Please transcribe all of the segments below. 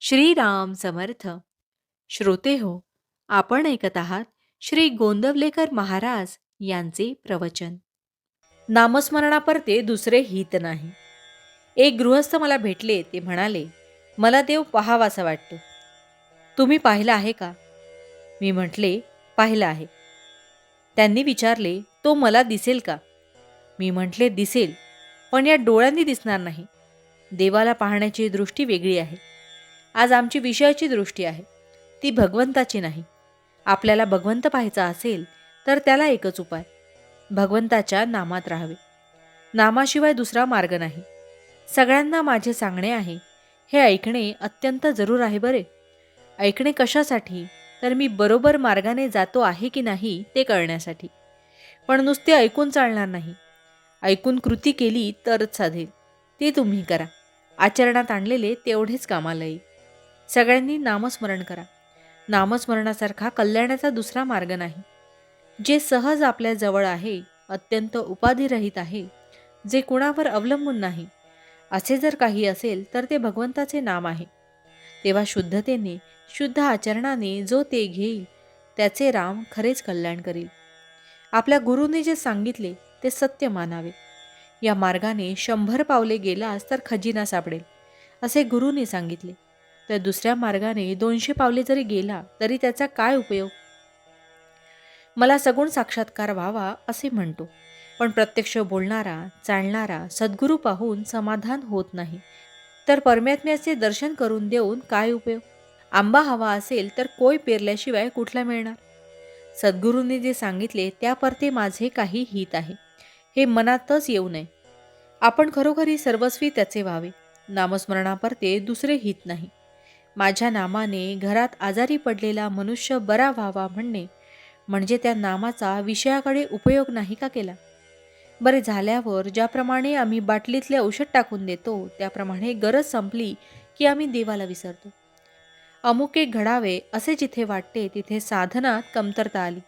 श्रीराम समर्थ. श्रोते हो आपण ऐकत आहात श्री गोंदवलेकर महाराज यांचे प्रवचन. नामस्मरणापरते दुसरे हित नाही. एक गृहस्थ मला भेटले ते म्हणाले मला देव पाहावासा वाटतो. तुम्ही पाहिला आहे का? मी म्हटले पाहिलं आहे. त्यांनी विचारले तो मला दिसेल का? मी म्हटले दिसेल पण या डोळ्यांनी दिसणार नाही. देवाला पाहण्याची दृष्टी वेगळी आहे. आज आमची विषयाची दृष्टी आहे. ती भगवंताची नाही. आपल्याला भगवंत पाहायचा असेल तर त्याला एकच उपाय. भगवंताच्या नामात राहावे. नामाशिवाय दुसरा मार्ग नाही. सगळ्यांना माझे सांगणे आहे हे ऐकणे अत्यंत जरूर आहे बरे. ऐकणे कशासाठी? तर मी बरोबर मार्गाने जातो आहे की नाही ते कळण्यासाठी. पण नुसते ऐकून चालणार नाही. ऐकून कृती केली तरच साधेल. ते तुम्ही करा. आचरणात आणलेले तेवढेच कामाला येईल. सगळ्यांनी नामस्मरण करा. नामस्मरणासारखा कल्याणाचा दुसरा मार्ग नाही. जे सहज आपल्या जवळ आहे अत्यंत उपाधिरहित आहे जे कुणावर अवलंबून नाही असे जर काही असेल तर ते भगवंताचे नाम आहे. तेव्हा शुद्धतेने शुद्ध आचरणाने जो ते घेईल त्याचे राम खरेच कल्याण करील. आपल्या गुरुने जे सांगितले ते सत्य मानावे. या मार्गाने शंभर पावले गेलास तर खजिना सापडेल असे गुरुने सांगितले. तर दुसऱ्या मार्गाने दोनशे पावले जरी गेला तरी त्याचा काय उपयोग? मला सगुण साक्षात्कार व्हावा असे म्हणतो पण प्रत्यक्ष बोलणारा चालणारा सद्गुरू पाहून समाधान होत नाही. तर परमात्म्याचे दर्शन करून देऊन काय उपयोग? आंबा हवा असेल तर कोय पेरल्याशिवाय कुठला मिळणार? सद्गुरूंनी जे सांगितले त्यापरते माझे काही हित आहे. हे मनातच येऊ नये. आपण खरोखरी सर्वस्वी त्याचे व्हावे. नामस्मरणापरते दुसरे हित नाही. माझ्या नामाने घरात आजारी पडलेला मनुष्य बरा व्हावा म्हणणे म्हणजे त्या नामाचा विषयाकडे उपयोग नाही का केला? बरे झाल्यावर ज्याप्रमाणे आम्ही बाटलीतले औषध टाकून देतो त्याप्रमाणे गरज संपली की आम्ही देवाला विसरतो. अमुक एक घडावे असे जिथे वाटते तिथे साधनात कमतरता आली.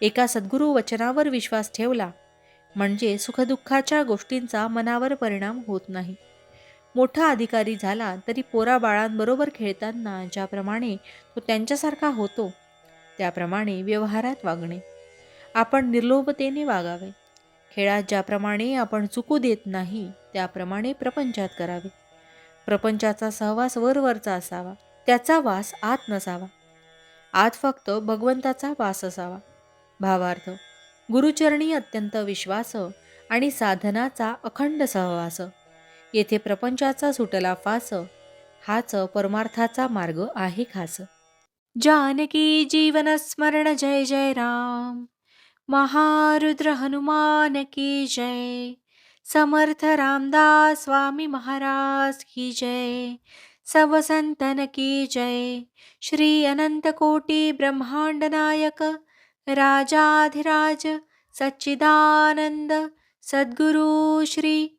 एका सद्गुरू वचनावर विश्वास ठेवला म्हणजे सुखदुःखाच्या गोष्टींचा मनावर परिणाम होत नाही. मोठा अधिकारी झाला तरी पोरा बाळांबरोबर खेळताना ज्याप्रमाणे तो त्यांच्यासारखा होतो त्याप्रमाणे व्यवहारात वागणे. आपण निर्लोभतेने वागावे. खेळात ज्याप्रमाणे आपण चुकू देत नाही त्याप्रमाणे प्रपंचात करावे. प्रपंचाचा सहवास वरवरचा असावा त्याचा वास आत नसावा. आत फक्त भगवंताचा वास असावा. भावार्थ गुरुचरणी अत्यंत विश्वास आणि साधनाचा अखंड सहवास. येथे प्रपंचाचा सुटला फास हाच परमार्थाचा मार्ग आहे खास. जानकी जीवन स्मरण जय जय राम. महारुद्र हनुमान की जय. समर्थ रामदास स्वामी महाराज की जय. सब संतन की जय. श्री अनंत कोटी ब्रह्मांड नायक. राजाधिराज सच्चिदानंद सद्गुरु श्री